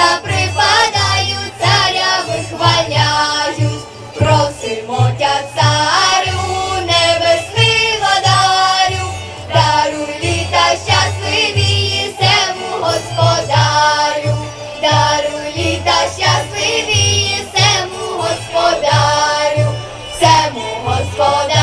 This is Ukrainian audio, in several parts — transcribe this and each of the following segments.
колінця припадають, царя вихваляють, просимо тя царю, небесний владарю, даруй літа щасливі сему господарю, даруй літа щасливі сему господарю, сему господарю,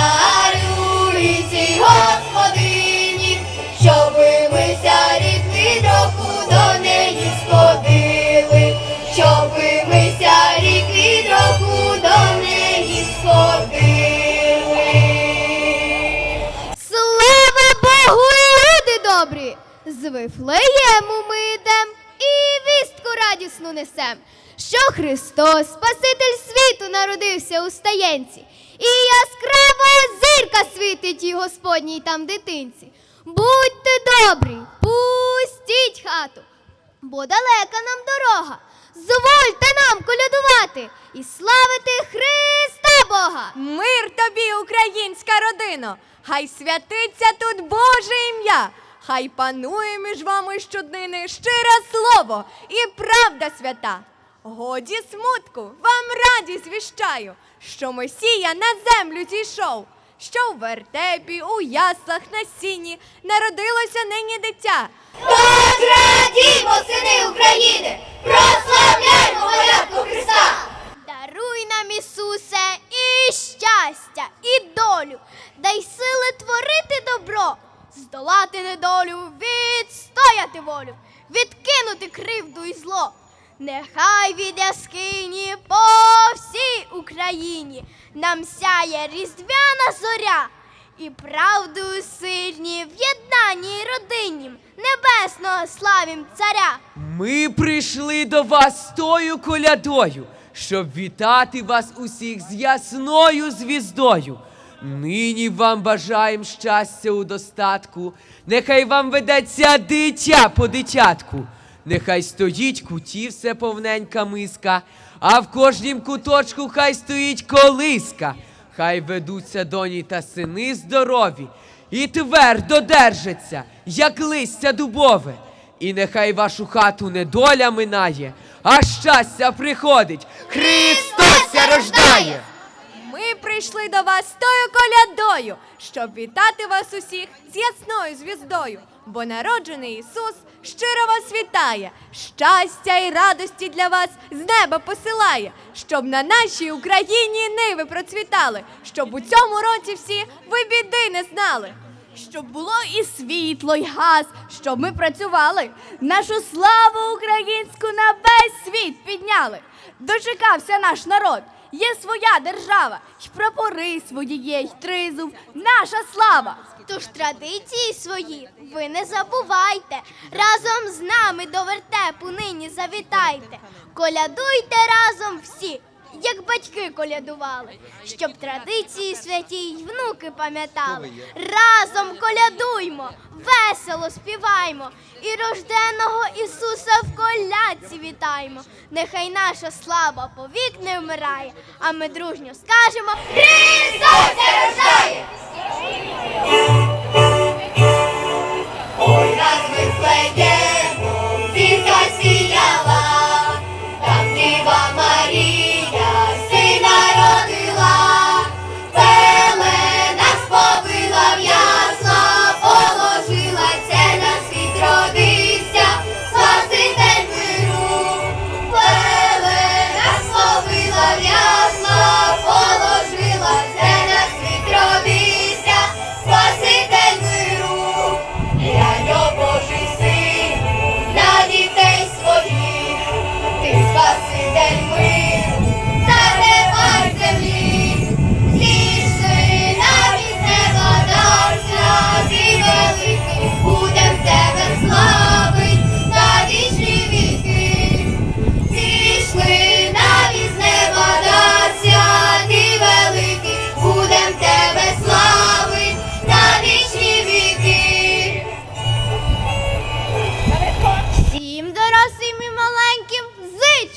З Вифлеєму ми йдем і вістку радісну несем, що Христос, Спаситель світу, народився у стаєнці, і яскрава зірка світить і Господній там дитинці. Будьте добрі, пустіть хату, бо далека нам дорога. Звольте нам колядувати і славити Христа Бога. Мир тобі, українська родино! Хай святиться тут Боже ім'я! Хай панує між вами щоднини щире слово і правда свята. Годі смутку, вам радість віщаю, що Месія на землю зійшов, що в вертепі, у яслах на сіні народилося нині дитя. Тож радімо, сини України, прославляймо малятку Христа! Даруй нам, Ісусе, і щастя, і долю, дай сили творити добро, здолати недолю, відстояти волю, відкинути кривду і зло. Нехай від яскині по всій Україні нам сяє різдвяна зоря, і правдою сильні в єднанні родиннім небесного славім царя. Ми прийшли до вас тою колядою, щоб вітати вас усіх з ясною звіздою. Нині вам бажаєм щастя у достатку, нехай вам ведеться дитя по дитятку, нехай стоїть куті все повненька миска, а в кожнім куточку хай стоїть колиска, хай ведуться доні та сини здорові, і твердо держаться, як листя дубове. І нехай вашу хату не доля минає, а щастя приходить. Ми прийшли до вас з тою колядою, щоб вітати вас усіх з ясною звіздою, бо народжений Ісус щиро вас вітає, щастя і радості для вас з неба посилає, щоб на нашій Україні ниви процвітали, щоб у цьому році всі ви біди не знали. Щоб було і світло, і газ, щоб ми працювали, нашу славу українську на весь світ підняли. Дочекався наш народ, є своя держава, й прапори свої є, й тризуб, наша слава. Тож традиції свої ви не забувайте. Разом з нами до вертепу нині завітайте. Колядуйте разом всі, батьки колядували, щоб традиції святі й внуки пам'ятали. Разом колядуймо, весело співаймо і рожденого Ісуса в колядці вітаймо. Нехай наша слава повік не вмирає, а ми дружньо скажемо Христос рождає!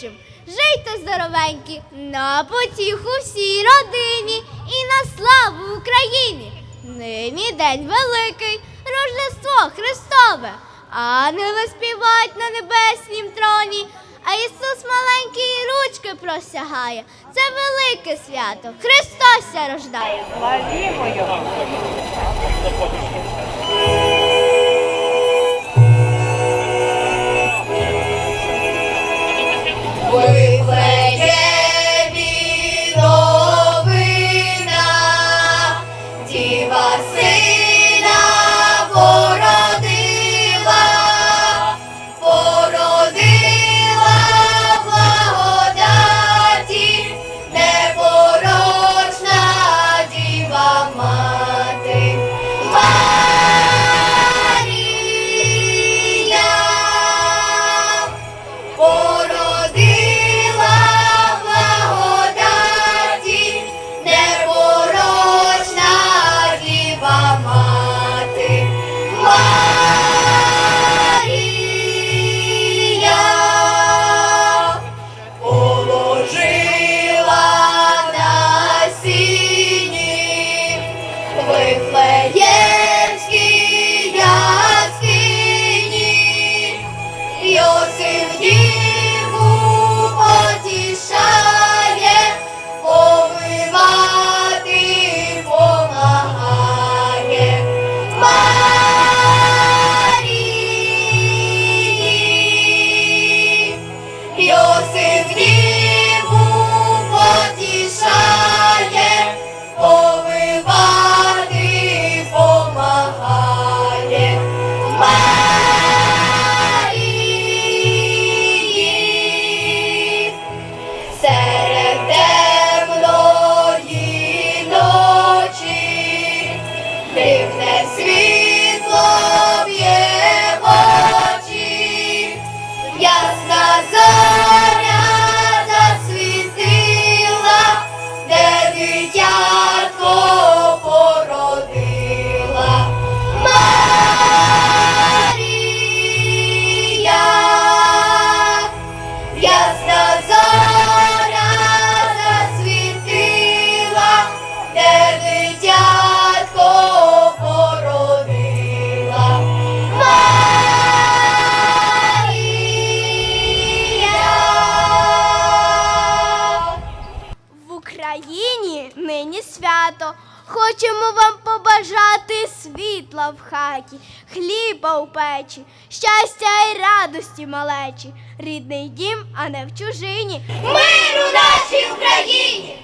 Зичим жийте здоровенькі, на потіху всій родині і на славу Україні. Нині день великий, Рождество Христове, ангели співають на небеснім троні, а Ісус маленький ручки простягає. Це велике свято, Христос рождає. Вифлеємі Йосиф діву Хочемо вам побажати світла в хаті, хліба у печі, щастя і радості малечі, рідний дім, а не в чужині. Миру нашій Україні!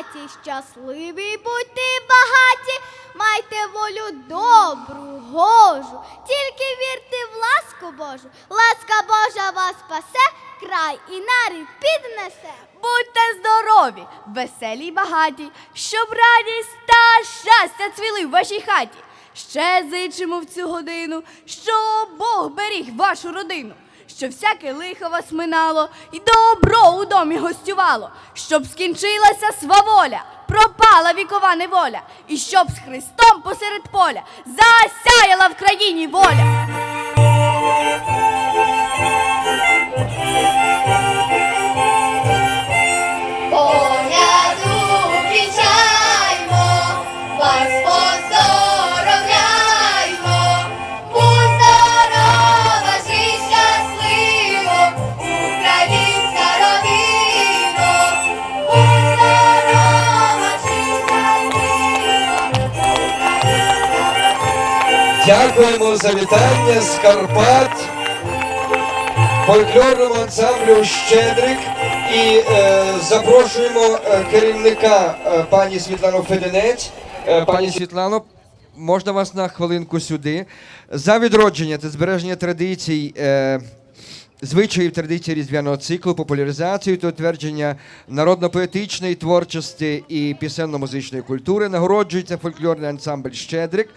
Хаті, щасливі будьте багаті, майте волю добру, гожу, тільки вірте в ласку Божу, ласка Божа вас спасе, край і нарід піднесе. Будьте здорові, веселі й багаті, щоб радість та щастя цвіли в вашій хаті. Ще зичимо в цю годину, щоб Бог беріг вашу родину, щоб всяке лихо вас минало, і добро у домі гостювало, щоб скінчилася сваволя, пропала вікова неволя, і щоб з Христом посеред поля засяяла в країні воля. Дякуємо за вітання з Карпат, фольклорному ансамблю Щедрик і е, запрошуємо е, керівника е, пані Світлану Феденець. Е, пані Світлано, можна вас на хвилинку сюди. За відродження та збереження традицій. Е, Звичаїв традицій різдвяного циклу, популяризацію та утвердження народно-поетичної творчості і пісенно-музичної культури нагороджується фольклорний ансамбль Щедрик.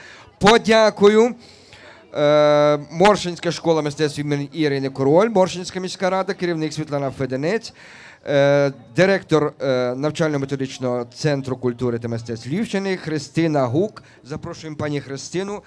Подякую. Е, Моршинська школа мистецтв імені Ірини Король, Моршинська міська рада, керівник Світлана Феденець, е, директор е, навчально-методичного центру культури та мистецтв Львівщини Христина Гук. Запрошуємо пані Христину